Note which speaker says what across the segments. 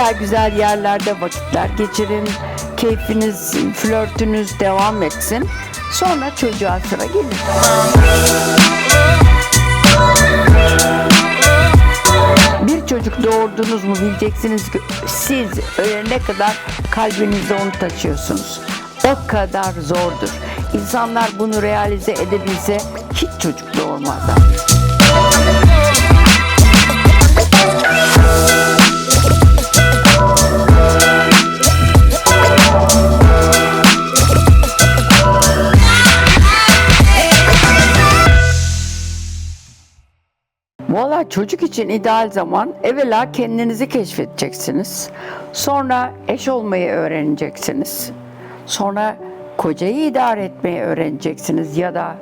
Speaker 1: Güzel güzel yerlerde vakitler geçirin. Keyfiniz, flörtünüz devam etsin. Sonra çocuğa sıra gelir. Bir çocuk doğurdunuz mu bileceksiniz ki siz ölene kadar kalbinizde onu taşıyorsunuz. O kadar zordur. İnsanlar bunu realize edebilse hiç çocuk doğurmazlar. Çocuk için ideal zaman evvela kendinizi keşfedeceksiniz. Sonra eş olmayı öğreneceksiniz. Sonra kocayı idare etmeyi öğreneceksiniz ya da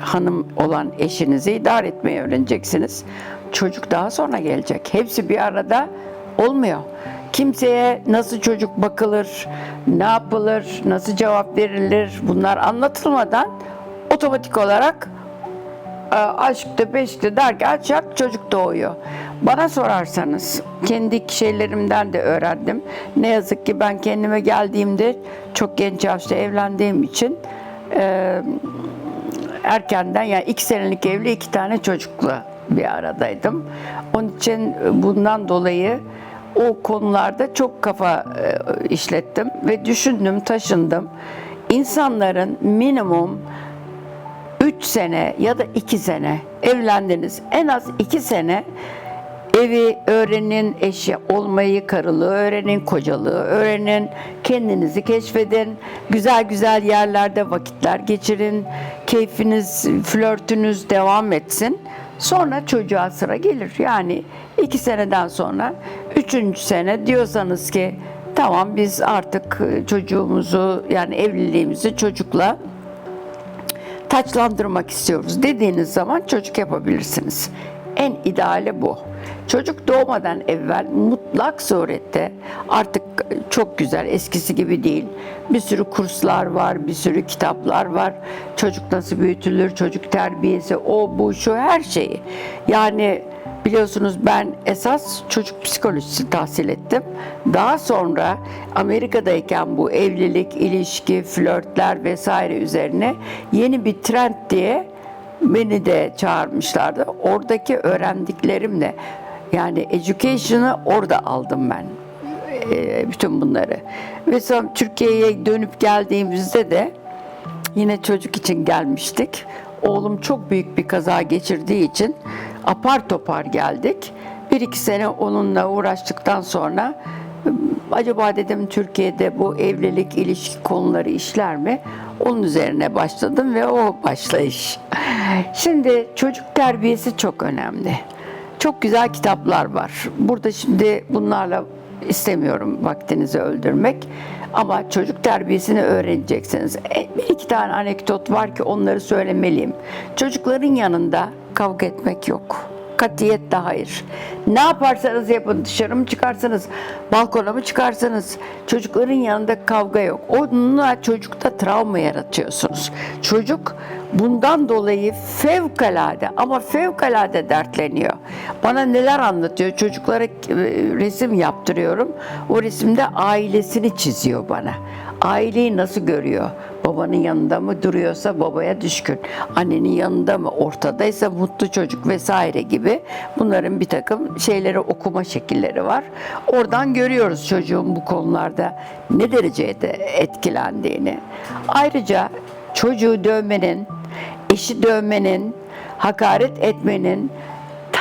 Speaker 1: hanım olan eşinizi idare etmeyi öğreneceksiniz. Çocuk daha sonra gelecek. Hepsi bir arada olmuyor. Kimseye nasıl çocuk bakılır, ne yapılır, nasıl cevap verilir bunlar anlatılmadan otomatik olarak aşkta beşte derken çak çocuk doğuyor. Bana sorarsanız kendi şeylerimden de öğrendim. Ne yazık ki ben kendime geldiğimde çok genç yaşta evlendiğim için e, erkenden yani iki senelik evli iki tane çocukla bir aradaydım. Onun için bundan dolayı o konularda çok kafa e, işlettim ve düşündüm, taşındım. İnsanların minimum 3 sene ya da 2 sene evlendiniz. En az 2 sene evi öğrenin, eşi olmayı, karılığı öğrenin, kocalığı öğrenin, kendinizi keşfedin, güzel güzel yerlerde vakitler geçirin, keyfiniz, flörtünüz devam etsin. Sonra çocuğa sıra gelir. Yani iki seneden sonra, üçüncü sene diyorsanız ki tamam biz artık çocuğumuzu yani evliliğimizi çocukla taçlandırmak istiyoruz dediğiniz zaman çocuk yapabilirsiniz. En ideali bu. Çocuk doğmadan evvel mutlak surette artık çok güzel eskisi gibi değil. Bir sürü kurslar var, bir sürü kitaplar var. Çocuk nasıl büyütülür, çocuk terbiyesi, o bu şu her şeyi. Yani Biliyorsunuz ben esas çocuk psikolojisi tahsil ettim. Daha sonra Amerika'dayken bu evlilik, ilişki, flörtler vesaire üzerine yeni bir trend diye beni de çağırmışlardı. Oradaki öğrendiklerimle yani education'ı orada aldım ben e, bütün bunları. Ve sonra Türkiye'ye dönüp geldiğimizde de yine çocuk için gelmiştik. Oğlum çok büyük bir kaza geçirdiği için apar topar geldik. Bir iki sene onunla uğraştıktan sonra acaba dedim Türkiye'de bu evlilik, ilişki konuları işler mi? Onun üzerine başladım ve o başlayış. Şimdi çocuk terbiyesi çok önemli. Çok güzel kitaplar var. Burada şimdi bunlarla istemiyorum vaktinizi öldürmek. Ama çocuk terbiyesini öğreneceksiniz. E, Bir iki tane anekdot var ki onları söylemeliyim. Çocukların yanında kavga etmek yok. Katiyetle hayır. Ne yaparsanız yapın dışarı mı çıkarsanız, balkona mı çıkarsanız çocukların yanında kavga yok. Onunla çocukta travma yaratıyorsunuz. Çocuk bundan dolayı fevkalade ama fevkalade dertleniyor. Bana neler anlatıyor? Çocuklara e, resim yaptırıyorum. O resimde ailesini çiziyor bana. Aileyi nasıl görüyor? Babanın yanında mı duruyorsa babaya düşkün. Annenin yanında mı ortadaysa mutlu çocuk vesaire gibi bunların bir takım şeyleri okuma şekilleri var. Oradan görüyoruz çocuğun bu konularda ne derecede etkilendiğini. Ayrıca çocuğu dövmenin, eşi dövmenin, hakaret etmenin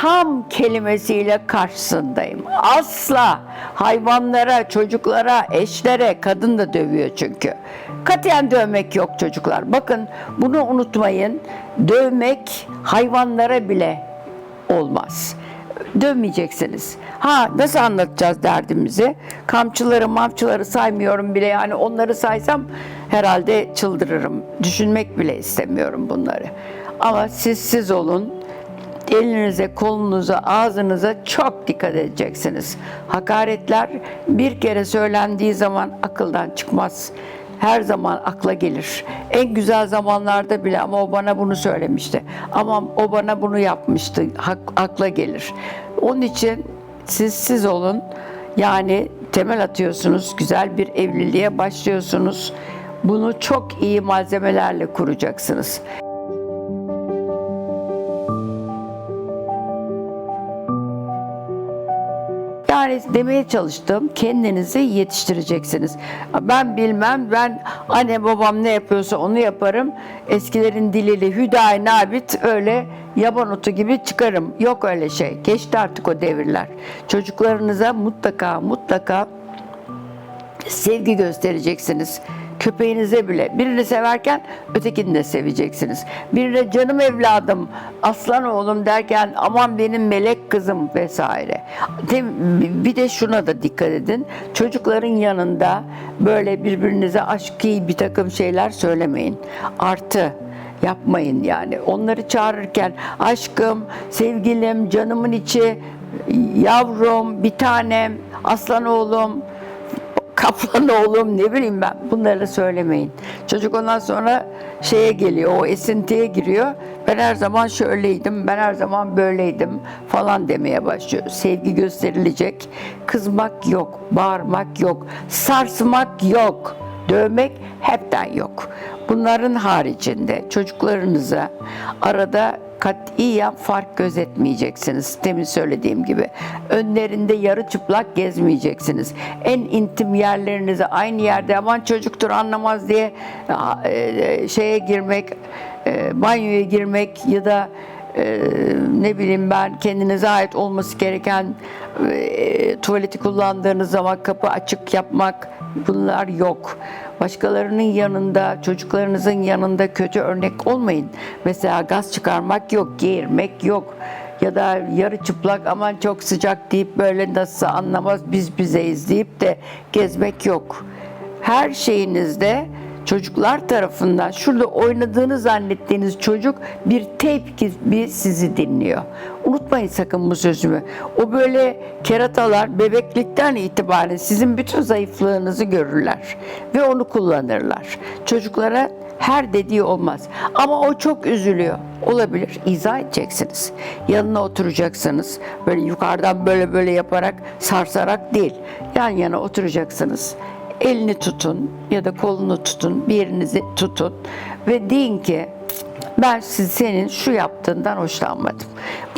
Speaker 1: tam kelimesiyle karşısındayım. Asla hayvanlara, çocuklara, eşlere, kadın da dövüyor çünkü. Katiyen dövmek yok çocuklar. Bakın bunu unutmayın. Dövmek hayvanlara bile olmaz. Dövmeyeceksiniz. Ha nasıl anlatacağız derdimizi? Kamçıları, mamçıları saymıyorum bile. Yani onları saysam herhalde çıldırırım. Düşünmek bile istemiyorum bunları. Ama siz siz olun elinize, kolunuza, ağzınıza çok dikkat edeceksiniz. Hakaretler bir kere söylendiği zaman akıldan çıkmaz. Her zaman akla gelir. En güzel zamanlarda bile ama o bana bunu söylemişti. Ama o bana bunu yapmıştı. Hak, akla gelir. Onun için Siz siz olun. Yani temel atıyorsunuz. Güzel bir evliliğe başlıyorsunuz. Bunu çok iyi malzemelerle kuracaksınız. Yani demeye çalıştım kendinizi yetiştireceksiniz. Ben bilmem ben anne babam ne yapıyorsa onu yaparım. Eskilerin diliyle hüdayi nabit öyle yaban otu gibi çıkarım. Yok öyle şey. Geçti artık o devirler. Çocuklarınıza mutlaka mutlaka sevgi göstereceksiniz. Köpeğinize bile. Birini severken ötekini de seveceksiniz. Birine canım evladım, aslan oğlum derken aman benim melek kızım vesaire. Bir de şuna da dikkat edin. Çocukların yanında böyle birbirinize aşkı bir takım şeyler söylemeyin. Artı yapmayın yani. Onları çağırırken aşkım, sevgilim, canımın içi, yavrum, bir tanem, aslan oğlum, kaplan oğlum ne bileyim ben bunları söylemeyin. Çocuk ondan sonra şeye geliyor o esintiye giriyor. Ben her zaman şöyleydim, ben her zaman böyleydim falan demeye başlıyor. Sevgi gösterilecek. Kızmak yok, bağırmak yok, sarsmak yok, dövmek hepten yok. Bunların haricinde çocuklarınıza arada katiyen fark gözetmeyeceksiniz. Demin söylediğim gibi. Önlerinde yarı çıplak gezmeyeceksiniz. En intim yerlerinize aynı yerde aman çocuktur anlamaz diye e, şeye girmek, e, banyoya girmek ya da e, ne bileyim ben kendinize ait olması gereken e, tuvaleti kullandığınız zaman kapı açık yapmak bunlar yok. Başkalarının yanında, çocuklarınızın yanında kötü örnek olmayın. Mesela gaz çıkarmak yok, geğirmek yok. Ya da yarı çıplak aman çok sıcak deyip böyle nasıl anlamaz biz bizeyiz deyip de gezmek yok. Her şeyinizde çocuklar tarafından şurada oynadığını zannettiğiniz çocuk bir teyp gibi sizi dinliyor. Unutmayın sakın bu sözümü. O böyle keratalar bebeklikten itibaren sizin bütün zayıflığınızı görürler ve onu kullanırlar. Çocuklara her dediği olmaz. Ama o çok üzülüyor. Olabilir. İzah edeceksiniz. Yanına oturacaksınız. Böyle yukarıdan böyle böyle yaparak sarsarak değil. Yan yana oturacaksınız elini tutun ya da kolunu tutun, bir yerinizi tutun ve deyin ki ben siz senin şu yaptığından hoşlanmadım.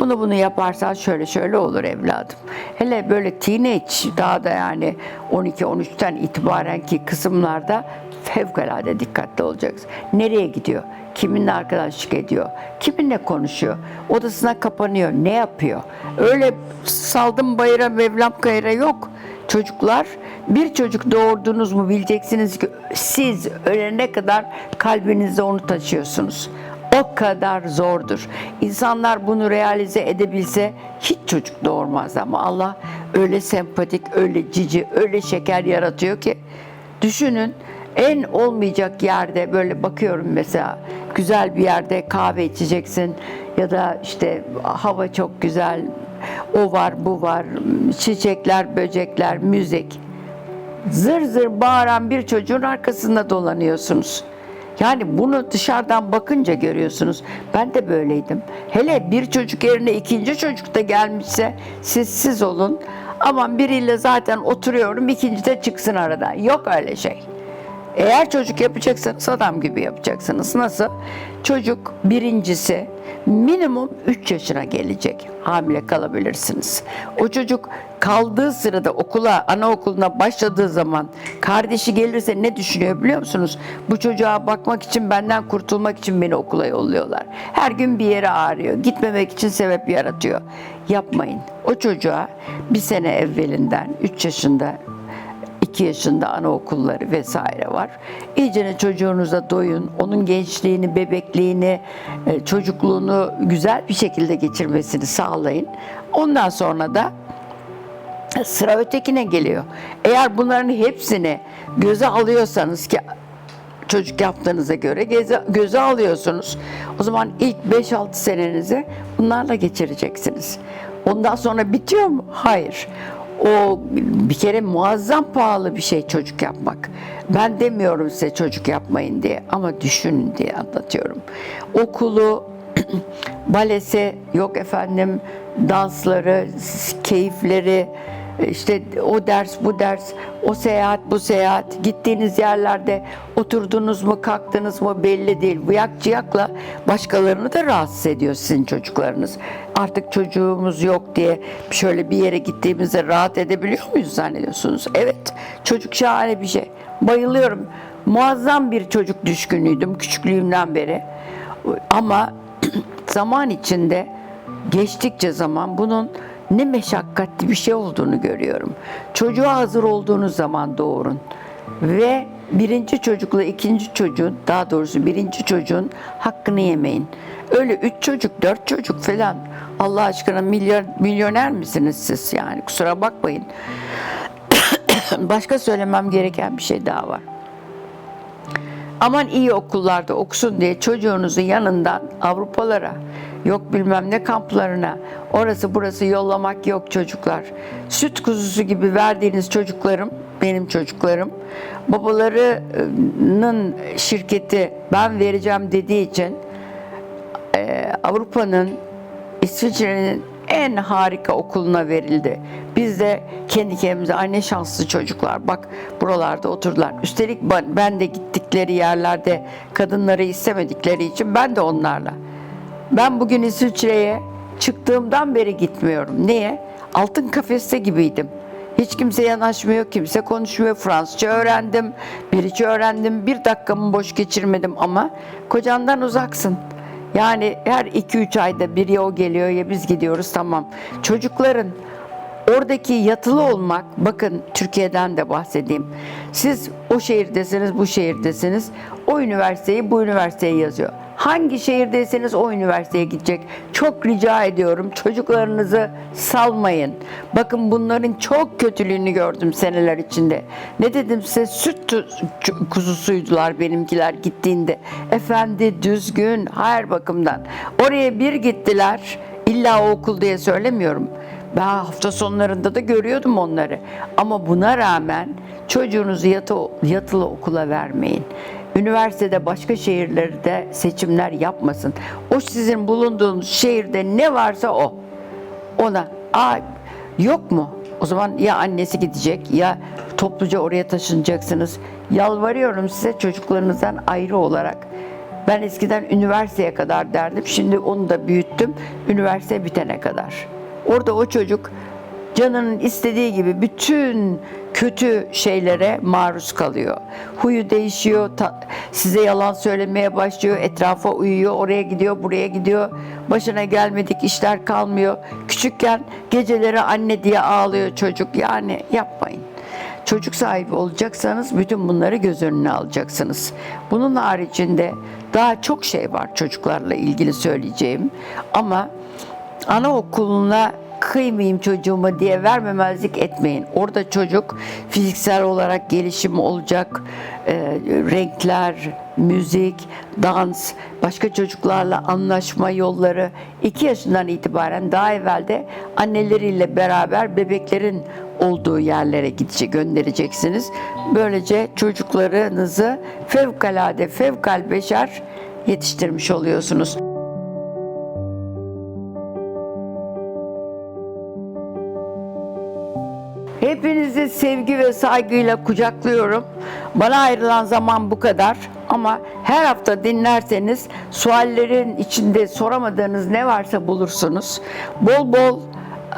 Speaker 1: Bunu bunu yaparsan şöyle şöyle olur evladım. Hele böyle teenage daha da yani 12-13'ten itibaren ki kısımlarda fevkalade dikkatli olacaksın. Nereye gidiyor? Kiminle arkadaşlık ediyor? Kiminle konuşuyor? Odasına kapanıyor. Ne yapıyor? Öyle saldım bayıra Mevlam kayıra yok. Çocuklar bir çocuk doğurdunuz mu bileceksiniz ki siz ölene kadar kalbinizde onu taşıyorsunuz. O kadar zordur. İnsanlar bunu realize edebilse hiç çocuk doğurmaz ama Allah öyle sempatik, öyle cici, öyle şeker yaratıyor ki düşünün en olmayacak yerde böyle bakıyorum mesela güzel bir yerde kahve içeceksin ya da işte hava çok güzel o var bu var çiçekler böcekler müzik zır zır bağıran bir çocuğun arkasında dolanıyorsunuz. Yani bunu dışarıdan bakınca görüyorsunuz. Ben de böyleydim. Hele bir çocuk yerine ikinci çocuk da gelmişse siz siz olun. Aman biriyle zaten oturuyorum ikinci de çıksın aradan. Yok öyle şey. Eğer çocuk yapacaksanız adam gibi yapacaksınız. Nasıl? Çocuk birincisi minimum 3 yaşına gelecek. Hamile kalabilirsiniz. O çocuk kaldığı sırada okula, anaokuluna başladığı zaman kardeşi gelirse ne düşünüyor biliyor musunuz? Bu çocuğa bakmak için benden kurtulmak için beni okula yolluyorlar. Her gün bir yere ağrıyor. Gitmemek için sebep yaratıyor. Yapmayın. O çocuğa bir sene evvelinden 3 yaşında 2 yaşında anaokulları vesaire var. İyicene çocuğunuza doyun, onun gençliğini, bebekliğini, e, çocukluğunu güzel bir şekilde geçirmesini sağlayın. Ondan sonra da sıra ötekine geliyor. Eğer bunların hepsini göze alıyorsanız ki çocuk yaptığınıza göre göze, göze alıyorsunuz. O zaman ilk 5-6 senenizi bunlarla geçireceksiniz. Ondan sonra bitiyor mu? Hayır. O bir kere muazzam pahalı bir şey çocuk yapmak. Ben demiyorum size çocuk yapmayın diye ama düşünün diye anlatıyorum. Okulu, balesi, yok efendim dansları, keyifleri, işte o ders bu ders, o seyahat bu seyahat, gittiğiniz yerlerde oturdunuz mu kalktınız mı belli değil. Bu yak ciyakla başkalarını da rahatsız ediyor sizin çocuklarınız. Artık çocuğumuz yok diye şöyle bir yere gittiğimizde rahat edebiliyor muyuz zannediyorsunuz? Evet çocuk şahane bir şey. Bayılıyorum. Muazzam bir çocuk düşkünüydüm küçüklüğümden beri. Ama zaman içinde geçtikçe zaman bunun ne meşakkatli bir şey olduğunu görüyorum. Çocuğa hazır olduğunuz zaman doğurun. Ve birinci çocukla ikinci çocuğun, daha doğrusu birinci çocuğun hakkını yemeyin. Öyle üç çocuk, dört çocuk falan. Allah aşkına milyon, milyoner misiniz siz yani? Kusura bakmayın. Başka söylemem gereken bir şey daha var. Aman iyi okullarda okusun diye çocuğunuzun yanından Avrupalara, yok bilmem ne kamplarına, orası burası yollamak yok çocuklar. Süt kuzusu gibi verdiğiniz çocuklarım, benim çocuklarım, babalarının şirketi ben vereceğim dediği için e, Avrupa'nın, İsviçre'nin en harika okuluna verildi. Biz de kendi kendimize anne şanslı çocuklar bak buralarda oturdular. Üstelik ben, de gittikleri yerlerde kadınları istemedikleri için ben de onlarla. Ben bugün İsviçre'ye çıktığımdan beri gitmiyorum. Niye? Altın kafeste gibiydim. Hiç kimse yanaşmıyor, kimse konuşmuyor. Fransızca öğrendim, bir içi öğrendim. Bir dakikamı boş geçirmedim ama kocandan uzaksın. Yani her 2-3 ayda bir ya o geliyor ya biz gidiyoruz tamam. Çocukların oradaki yatılı olmak, bakın Türkiye'den de bahsedeyim. Siz o şehirdesiniz, bu şehirdesiniz. O üniversiteyi bu üniversiteye yazıyor. Hangi şehirdeyseniz o üniversiteye gidecek. Çok rica ediyorum çocuklarınızı salmayın. Bakın bunların çok kötülüğünü gördüm seneler içinde. Ne dedim size süt kuzusuydular benimkiler gittiğinde. Efendi, düzgün, her bakımdan. Oraya bir gittiler. İlla o okul diye söylemiyorum. Ben hafta sonlarında da görüyordum onları. Ama buna rağmen çocuğunuzu yatı, yatılı okula vermeyin. Üniversitede başka şehirlerde seçimler yapmasın. O sizin bulunduğunuz şehirde ne varsa o. Ona Aa, yok mu? O zaman ya annesi gidecek ya topluca oraya taşınacaksınız. Yalvarıyorum size çocuklarınızdan ayrı olarak. Ben eskiden üniversiteye kadar derdim. Şimdi onu da büyüttüm. Üniversite bitene kadar. Orada o çocuk canının istediği gibi bütün kötü şeylere maruz kalıyor. Huyu değişiyor, ta- size yalan söylemeye başlıyor, etrafa uyuyor, oraya gidiyor, buraya gidiyor. Başına gelmedik işler kalmıyor. Küçükken geceleri anne diye ağlıyor çocuk. Yani yapmayın. Çocuk sahibi olacaksanız bütün bunları göz önüne alacaksınız. Bunun haricinde daha çok şey var çocuklarla ilgili söyleyeceğim. Ama anaokuluna kıymayayım çocuğuma diye vermemezlik etmeyin. Orada çocuk fiziksel olarak gelişimi olacak, e, renkler, müzik, dans, başka çocuklarla anlaşma yolları 2 yaşından itibaren daha evvelde anneleriyle beraber bebeklerin olduğu yerlere gidecek, göndereceksiniz. Böylece çocuklarınızı fevkalade fevkal beşer yetiştirmiş oluyorsunuz. Sevgi ve saygıyla kucaklıyorum. Bana ayrılan zaman bu kadar. Ama her hafta dinlerseniz suallerin içinde soramadığınız ne varsa bulursunuz. Bol bol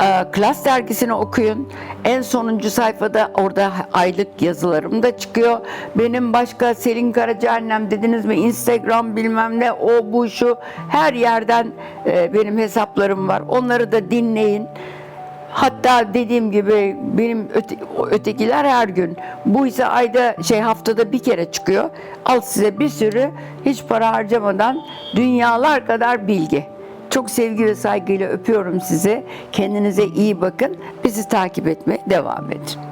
Speaker 1: e, Klas dergisini okuyun. En sonuncu sayfada orada aylık yazılarım da çıkıyor. Benim başka Selin Karacaannem dediniz mi Instagram bilmem ne o bu şu her yerden e, benim hesaplarım var. Onları da dinleyin. Hatta dediğim gibi benim öte, ötekiler her gün. Bu ise ayda şey haftada bir kere çıkıyor. Al size bir sürü hiç para harcamadan dünyalar kadar bilgi. Çok sevgi ve saygıyla öpüyorum sizi. Kendinize iyi bakın. Bizi takip etmeye devam edin.